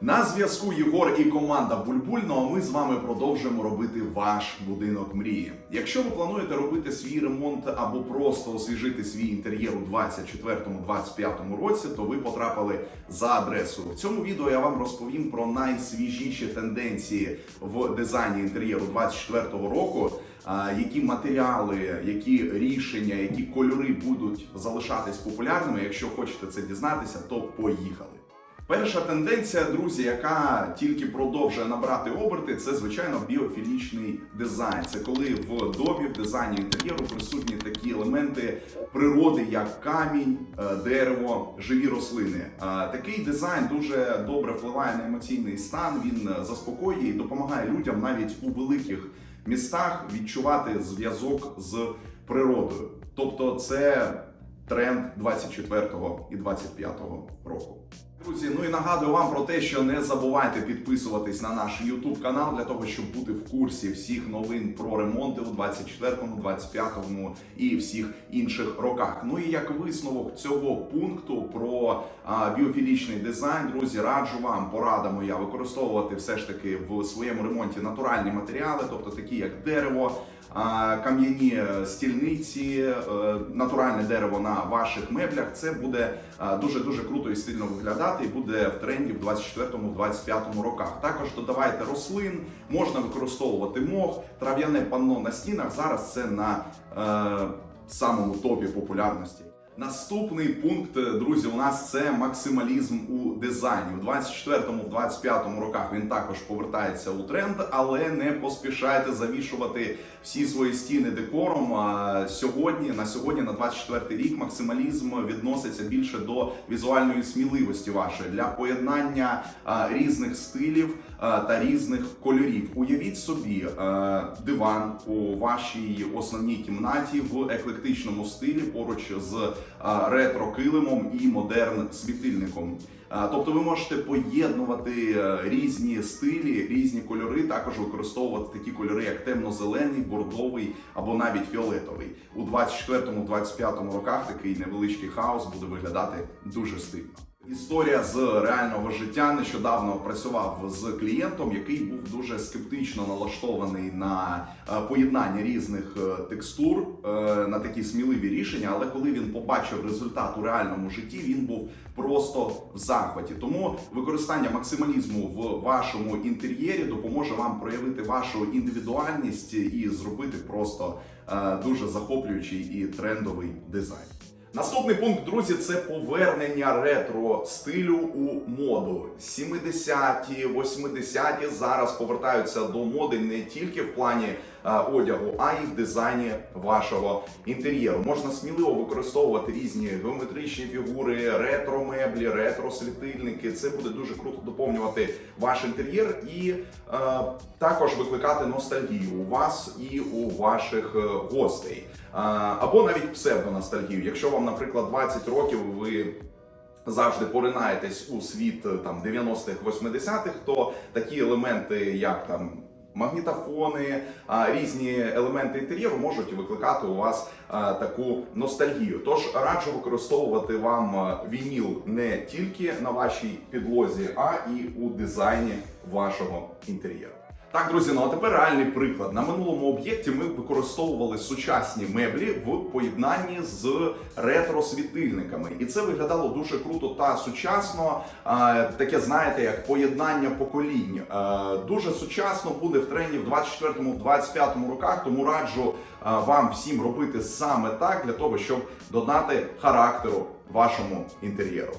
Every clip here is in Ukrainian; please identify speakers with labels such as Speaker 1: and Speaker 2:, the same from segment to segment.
Speaker 1: На зв'язку Єгор і команда Бульбуль. Ми з вами продовжуємо робити ваш будинок мрії. Якщо ви плануєте робити свій ремонт або просто освіжити свій інтер'єр у 24-25 році, то ви потрапили за адресою. В цьому відео я вам розповім про найсвіжіші тенденції в дизайні інтер'єру 24-го року. Які матеріали, які рішення, які кольори будуть залишатись популярними. Якщо хочете це дізнатися, то поїхали. Перша тенденція, друзі, яка тільки продовжує набрати оберти, це звичайно біофілічний дизайн. Це коли в домі, в дизайні інтер'єру присутні такі елементи природи, як камінь, е, дерево, живі рослини. Е, Такий дизайн дуже добре впливає на емоційний стан. Він е, заспокоює і допомагає людям навіть у великих містах відчувати зв'язок з природою. Тобто, це тренд 24-го і 25-го року. Друзі, ну і нагадую вам про те, що не забувайте підписуватись на наш YouTube канал для того, щоб бути в курсі всіх новин про ремонти у 24-му, 25-му і всіх інших роках. Ну і як висновок цього пункту про а, біофілічний дизайн, друзі, раджу вам порада моя використовувати все ж таки в своєму ремонті натуральні матеріали, тобто такі як дерево. Кам'яні стільниці, е, натуральне дерево на ваших меблях, це буде дуже дуже круто і стильно виглядати, і буде в тренді в 24-25 роках. Також додавайте рослин, можна використовувати мох, трав'яне панно на стінах. Зараз це на е, самому топі популярності. Наступний пункт, друзі, у нас це максималізм у дизайні. У 24-25 роках він також повертається у тренд, але не поспішайте завішувати всі свої стіни декором. Сьогодні, на сьогодні, на 24 рік, максималізм відноситься більше до візуальної сміливості вашої для поєднання різних стилів та різних кольорів. Уявіть собі диван у вашій основній кімнаті в еклектичному стилі поруч з а, ретро-килимом і модерн світильником. Тобто ви можете поєднувати е, різні стилі, різні кольори, також використовувати такі кольори, як темно-зелений, бордовий або навіть фіолетовий. У 24-25 роках такий невеличкий хаос буде виглядати дуже стильно. Історія з реального життя нещодавно працював з клієнтом, який був дуже скептично налаштований на е, поєднання різних е, текстур е, на такі сміливі рішення. Але коли він побачив результат у реальному житті, він був просто в захваті. Тому використання максималізму в вашому інтер'єрі допоможе вам проявити вашу індивідуальність і зробити просто дуже захоплюючий і трендовий дизайн. Наступний пункт, друзі, це повернення ретро стилю у моду. 70-ті, 80-ті зараз повертаються до моди не тільки в плані одягу, а й в дизайні вашого інтер'єру. Можна сміливо використовувати різні геометричні фігури, ретро меблі, ретро світильники. Це буде дуже круто доповнювати ваш інтер'єр і е, також викликати ностальгію у вас і у ваших е, гостей. А, або навіть псевдоностальгію. Якщо вам, наприклад, 20 років, ви завжди поринаєтесь у світ е, там 90-х, 80-х, то такі елементи, як там. Магнітофони, різні елементи інтер'єру можуть викликати у вас таку ностальгію. Тож раджу використовувати вам вініл не тільки на вашій підлозі, а і у дизайні вашого інтер'єру. Так, друзі, ну а тепер реальний приклад. На минулому об'єкті ми використовували сучасні меблі в поєднанні з ретро-світильниками. І це виглядало дуже круто та сучасно. Таке, знаєте, як поєднання поколінь. Дуже сучасно буде в тренді в 24-25 роках, тому раджу вам всім робити саме так для того, щоб додати характеру вашому інтер'єру.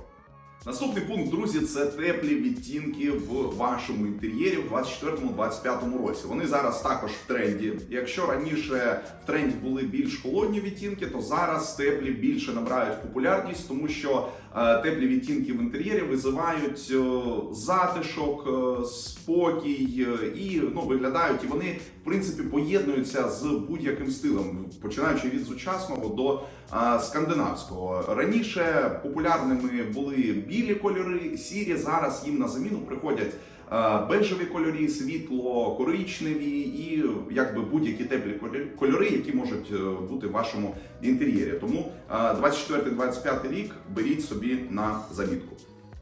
Speaker 1: Наступний пункт, друзі, це теплі відтінки в вашому інтер'єрі в 24-25 році. Вони зараз також в тренді. Якщо раніше в тренді були більш холодні відтінки, то зараз теплі більше набирають популярність, тому що теплі відтінки в інтер'єрі визивають е, затишок, е, спокій е, і ну виглядають. І вони в принципі поєднуються з будь-яким стилем, починаючи від сучасного до е, скандинавського. Раніше популярними були білі кольори, сірі. Зараз їм на заміну приходять е, бежеві кольори, світло, коричневі і якби будь-які теплі кольори- які можуть е, бути в вашому інтер'єрі. Тому е, 24-25 рік беріть собі на замітку.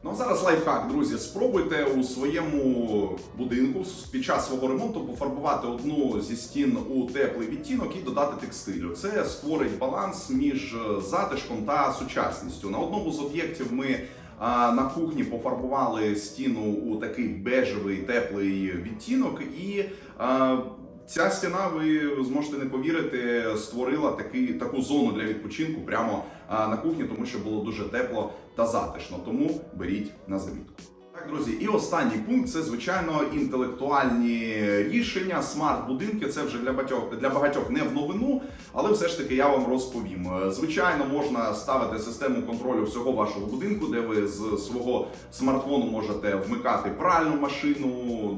Speaker 1: Ну а зараз лайфхак, друзі. Спробуйте у своєму будинку під час свого ремонту пофарбувати одну зі стін у теплий відтінок і додати текстилю. Це створить баланс між е, затишком та сучасністю. На одному з об'єктів ми на кухні пофарбували стіну у такий бежевий теплий відтінок і. Ця стіна, ви зможете не повірити, створила такий, таку зону для відпочинку прямо на кухні, тому що було дуже тепло та затишно. Тому беріть на замітку. Друзі, і останній пункт це звичайно інтелектуальні рішення. Смарт-будинки це вже для багатьох для багатьох не в новину, але все ж таки я вам розповім. Звичайно, можна ставити систему контролю всього вашого будинку, де ви з свого смартфону можете вмикати пральну машину,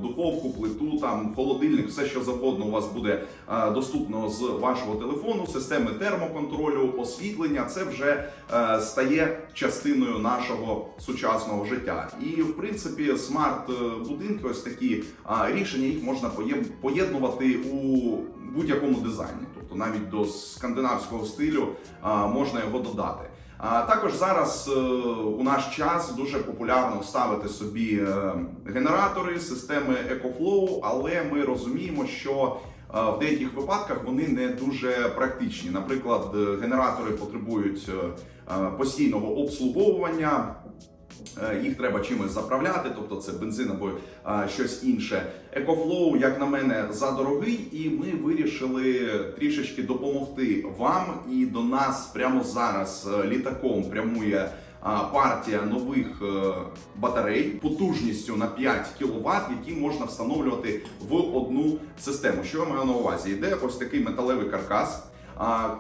Speaker 1: духовку, плиту, там холодильник, все що завгодно у вас буде е, доступно з вашого телефону. Системи термоконтролю, освітлення це вже е, стає частиною нашого сучасного життя. І в принципі, смарт-будинки, ось такі рішення, їх можна поєднувати у будь-якому дизайні, тобто навіть до скандинавського стилю можна його додати. А також зараз е, у наш час дуже популярно ставити собі е, генератори, системи EcoFlow, але ми розуміємо, що е, в деяких випадках вони не дуже практичні. Наприклад, генератори потребують постійного обслуговування. Е, Їх треба чимось заправляти, тобто це бензин або а, щось інше. Екофлоу, як на мене, задорогий, і ми вирішили трішечки допомогти вам. І до нас прямо зараз е, літаком прямує партія нових е, батарей потужністю на 5 кВт, які можна встановлювати в одну систему. Що я маю на увазі? Йде ось такий металевий каркас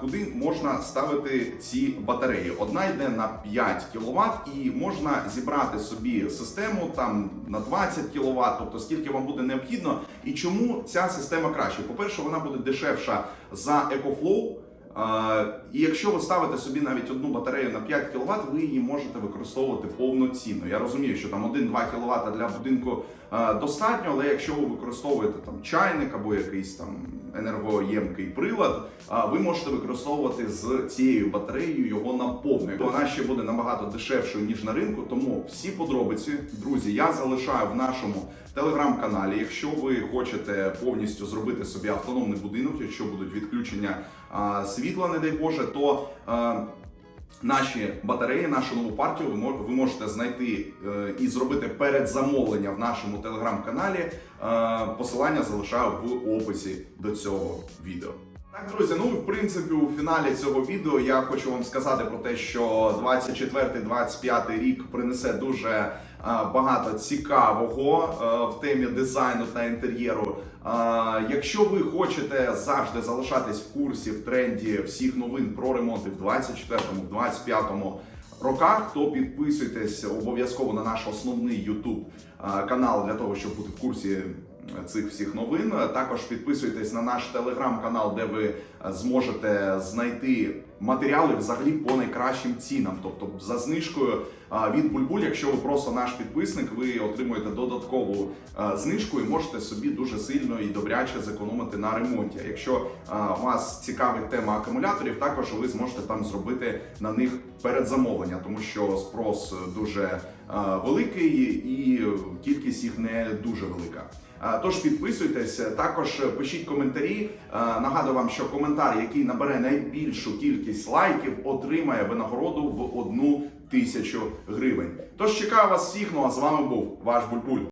Speaker 1: куди можна ставити ці батареї. Одна йде на 5 кВт і можна зібрати собі систему там на 20 кВт, тобто скільки вам буде необхідно. І чому ця система краще? По-перше, вона буде дешевша за EcoFlow. І якщо ви ставите собі навіть одну батарею на 5 кВт, ви її можете використовувати повноцінно. Я розумію, що там 1-2 кВт для будинку достатньо, але якщо ви використовуєте там чайник або якийсь там енергоємкий прилад, ви можете використовувати з цією батареєю його наповну. Вона ще буде набагато дешевшою ніж на ринку. Тому всі подробиці, друзі, я залишаю в нашому телеграм-каналі. Якщо ви хочете повністю зробити собі автономний будинок, якщо будуть відключення світла, не дай Боже, то Наші батареї, нашу нову партію ви можете знайти е, і зробити передзамовлення в нашому телеграм-каналі. Е, Посилання залишаю в описі до цього відео. Так, друзі, ну в принципі, у фіналі цього відео я хочу вам сказати про те, що 24-25 рік принесе дуже багато цікавого е, в темі дизайну та інтер'єру. Якщо ви хочете завжди залишатись в курсі в тренді всіх новин про ремонти в 24-му, в 25-му роках, то підписуйтесь обов'язково на наш основний YouTube канал для того, щоб бути в курсі цих всіх новин. Також підписуйтесь на наш телеграм-канал, де ви зможете знайти матеріали взагалі по найкращим цінам, тобто за знижкою від Бульбуль. Якщо ви просто наш підписник, ви отримуєте додаткову знижку і можете собі дуже сильно і добряче зекономити на ремонті. Якщо вас цікавить тема акумуляторів, також ви зможете там зробити на них передзамовлення, тому що спрос дуже великий і кількість їх не дуже велика. Тож підписуйтесь, також пишіть коментарі. Нагадую вам, що коментар, який набере найбільшу кількість лайків, отримає винагороду в одну тисячу гривень. Тож чекаю вас всіх. Ну а з вами був ваш Бульбуль.